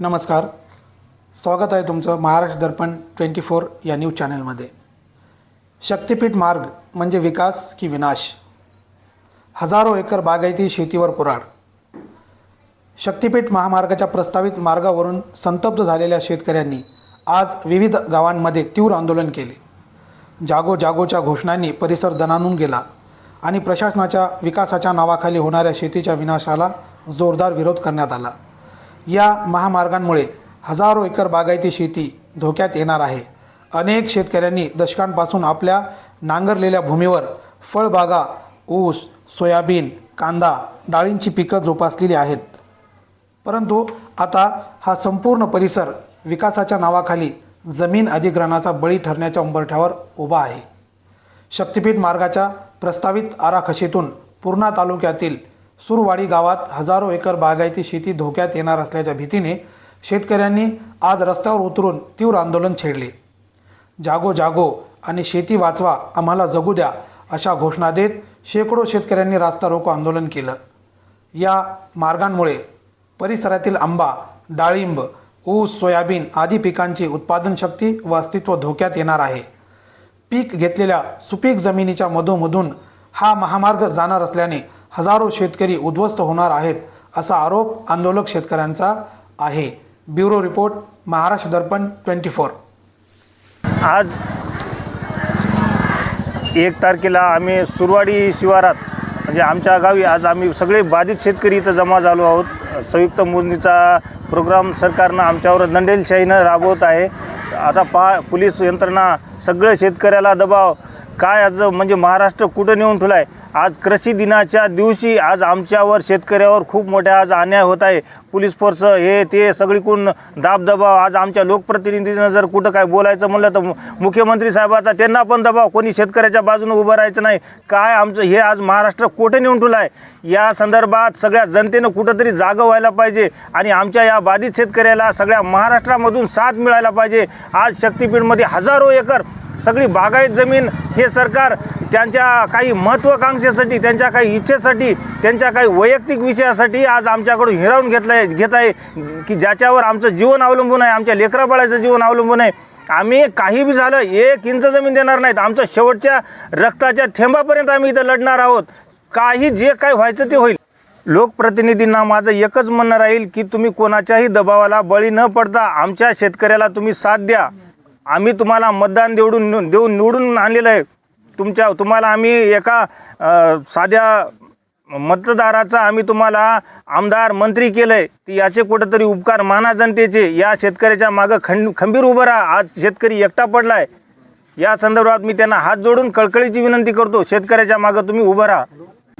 नमस्कार. स्वागत आहे तुमचं महाराष्ट्र दर्पण ट्वेंटी फोर या न्यूज चॅनलमध्ये. शक्तिपीठ मार्ग म्हणजे विकास की विनाश? हजारो एकर बागायती शेतीवर कुराड शक्तिपीठ महामार्गाच्या प्रस्तावित मार्गावरून संतप्त झालेल्या शेतकऱ्यांनी आज विविध गावांमध्ये तीव्र आंदोलन केले. जागो जागोच्या घोषणांनी परिसर दणानून गेला आणि प्रशासनाच्या विकासाच्या नावाखाली होणाऱ्या शेतीच्या विनाशाला जोरदार विरोध करण्यात आला. या महामार्गांमुळे हजारो एकर बागायती शेती धोक्यात येणार आहे. अनेक शेतकऱ्यांनी दशकांपासून आपल्या नांगरलेल्या भूमीवर फळबागा ऊस सोयाबीन कांदा डाळींची पिकं जोपासलेली आहेत. परंतु आता हा संपूर्ण परिसर विकासाच्या नावाखाली जमीन अधिग्रहणाचा बळी ठरण्याच्या उंबरठ्यावर उभा आहे. शक्तिपीठ मार्गाच्या प्रस्तावित आराखशीतून पूर्णा तालुक्यातील सुरवाडी गावात हजारो एकर बागायती शेती धोक्यात येणार असल्याच्या भीतीने शेतकऱ्यांनी आज रस्त्यावर उतरून तीव्र आंदोलन छेडले. जागो जागो आणि शेती वाचवा आम्हाला जगू द्या अशा घोषणा देत शेकडो शेतकऱ्यांनी रास्ता रोको आंदोलन केलं. या मार्गांमुळे परिसरातील आंबा डाळिंब ऊस सोयाबीन आदी पिकांची उत्पादन शक्ती व अस्तित्व धोक्यात येणार आहे. पीक घेतलेल्या सुपीक जमिनीच्या मधोमधून हा महामार्ग जाणार असल्याने हजारो शेतकरी उद्ध्वस्त होणार आहेत असा आरोप आंदोलक शेतकऱ्यांचा आहे. Bureau report Maharashtra Darpan twenty four. आज एक तारखेला आम्ही सुरवाडी शिवारात म्हणजे आमच्या गावी आज आम्ही सगळे बाधित शेतकरी इथं जमा झालो आहोत. संयुक्त मोजणीचा प्रोग्राम सरकारनं आमच्यावर दंडेलशाहीनं राबवत आहे. आता पा पोलीस यंत्रणा सगळं शेतकऱ्याला दबाव. काय आज म्हणजे महाराष्ट्र कुठं नेऊन ठेवला आहे आज कृषी दिनाच्या दिवशी आज आमच्यावर शेतकऱ्यावर खूप मोठ्या आज अन्याय होत आहे. पोलीस फोर्स हे ते सगळीकडून दाबदबाव. आज आमच्या लोकप्रतिनिधीनं जर कुठं काय बोलायचं म्हणलं तर मुख्यमंत्री साहेबाचा त्यांना पण दबाव. कोणी शेतकऱ्याच्या बाजूने उभं राहायचं नाही. काय आमचं हे आज महाराष्ट्र कुठे नेऊन ठेवलं आहे? या संदर्भात सगळ्या जनतेनं कुठंतरी जागं व्हायला पाहिजे आणि आमच्या या बाधित शेतकऱ्याला सगळ्या महाराष्ट्रामधून साथ मिळायला पाहिजे. आज शक्तीपीठमध्ये हजारो एकर सगळी बागायत जमीन हे सरकार त्यांच्या काही महत्त्वाकांक्षेसाठी त्यांच्या काही इच्छेसाठी त्यांच्या काही वैयक्तिक विषयासाठी आज आमच्याकडून हिरावून घेतलं आहे घेत आहे की ज्याच्यावर आमचं जीवन अवलंबून आहे आमच्या लेकराबाळाचं जीवन अवलंबून आहे. आम्ही काही बी झालं एक इंच जमीन देणार नाहीत. आमचं शेवटच्या रक्ताच्या थेंबापर्यंत आम्ही इथं लढणार आहोत. काही जे काय व्हायचं ते होईल. लोकप्रतिनिधींना माझं एकच म्हणणं राहील की तुम्ही कोणाच्याही दबावाला बळी न पडता आमच्या शेतकऱ्याला तुम्ही साथ द्या. आम्ही तुम्हाला मतदान देवडून देऊन निवडून आणलेलं आहे. तुमच्या तुम्हाला आम्ही एका साध्या मतदाराचा आम्ही तुम्हाला आमदार मंत्री केलं आहे ती याचे कुठंतरी उपकार माना जनतेचे. या शेतकऱ्याच्या मागं खंड खंबीर उभं राहा. आज शेतकरी एकटा पडला आहे या संदर्भात मी त्यांना हात जोडून कळकळीची विनंती करतो. शेतकऱ्याच्या मागं तुम्ही उभं राहा.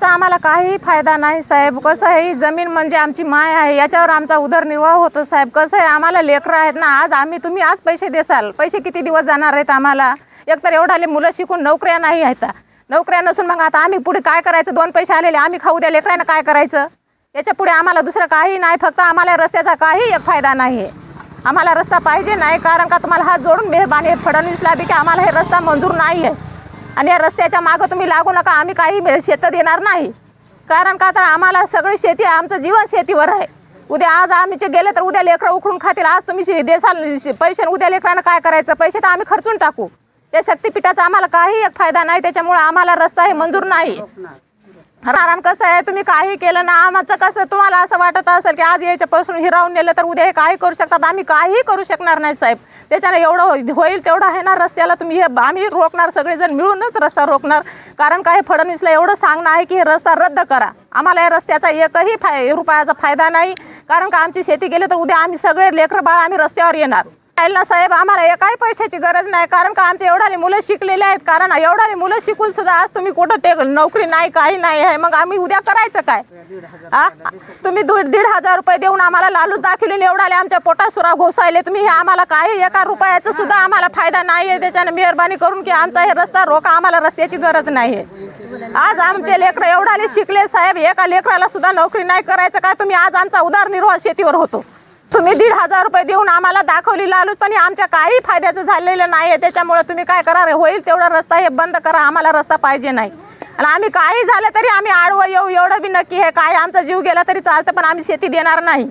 आम्हाला काही फायदा नाही साहेब. कसं आहे ही जमीन म्हणजे आमची माय आहे. याच्यावर आमचा उदरनिर्वाह होतो साहेब. कसं आहे आम्हाला लेकरं आहेत ना आज आम्ही तुम्ही आज पैसे देसाल. पैसे किती दिवस जाणार आहेत आम्हाला? एकतर एवढाले मुलं शिकून नोकऱ्या नाही आहेत. नोकऱ्या नसून मग आता आम्ही पुढे काय करायचं? दोन पैसे आलेले आम्ही खाऊ द्या लेकरांना काय करायचं? याच्यापुढे आम्हाला दुसरं काही नाही फक्त आम्हाला रस्त्याचा काही एक फायदा नाही आहे आम्हाला रस्ता पाहिजे नाही कारण का तुम्हाला हात जोडून मेहरबानी फडणवीसला बी की आम्हाला हे रस्ता मंजूर नाही आहे आणि या रस्त्याच्या मागं तुम्ही लागू नका आम्ही काही शेतं देणार नाही. कारण का तर आम्हाला सगळी शेती आमचं जीवन शेतीवर आहे. उद्या आज आम्ही जे गेले तर उद्या लेकरं उखडून खातील. आज तुम्ही शे- देसाल शे- पैसे उद्या लेकरांना काय करायचं? पैसे तर आम्ही खर्चून टाकू. त्या शक्तीपीठाचा आम्हाला काही एक फायदा नाही त्याच्यामुळे आम्हाला रस्ता हे मंजूर नाही. कारण कसं आहे तुम्ही काही केलं ना आमचं कसं तुम्हाला असं वाटत असेल की आज याच्यापासून हिरावून नेलं तर उद्या हे काही करू शकतात. आम्ही काही करू शकणार नाही साहेब. त्याच्यानं एवढं होई- होईल तेवढं आहे ना रस्त्याला तुम्ही हे आम्ही रोखणार सगळेजण मिळूनच रस्ता रोखणार. कारण काय फडणवीसला एवढं सांगणं आहे की हे रस्ता रद्द करा. आम्हाला या रस्त्याचा एकही फाय रुपयाचा फायदा नाही. कारण का आमची शेती गेली तर उद्या आम्ही सगळे लेकरं बाळ आम्ही रस्त्यावर येणार. ना साहेब आम्हाला एकाही पैशाची गरज नाही कारण का आमचे एवढ्याने मुलं शिकलेले आहेत? कारण एवढाले मुलं शिकून सुद्धा आज तुम्ही कुठं ते नोकरी नाही काही नाही आहे मग आम्ही उद्या करायचं काय? हा तुम्ही दीड दीड हजार रुपये देऊन आम्हाला लालूच दाखवले एवढाले आमच्या पोटात सुरा घोसायले तुम्ही हे आम्हाला काही एका रुपयाचा सुद्धा आम्हाला फायदा नाही आहे त्याच्याने मेहरबानी करून की आमचा हे रस्ता रोका आम्हाला रस्त्याची गरज नाही आहे आज आमचे लेकरं एवढाले शिकले साहेब एका लेकराला सुद्धा नोकरी नाही करायचं काय? तुम्ही आज आमचा उदारनिर्वाह शेतीवर होतो. तुम्ही दीड हजार रुपये देऊन आम्हाला दाखवली लालूच पण हे आमच्या काही फायद्याचं झालेलं नाही आहे त्याच्यामुळे तुम्ही काय करा रे? होईल तेवढा रस्ता हे बंद करा. आम्हाला रस्ता पाहिजे नाही. आणि आम्ही काही झालं तरी आम्ही आडवं येऊ. एवढं बी नक्की हे काय? आमचा जीव गेला तरी चालतं पण आम्ही शेती देणार नाही.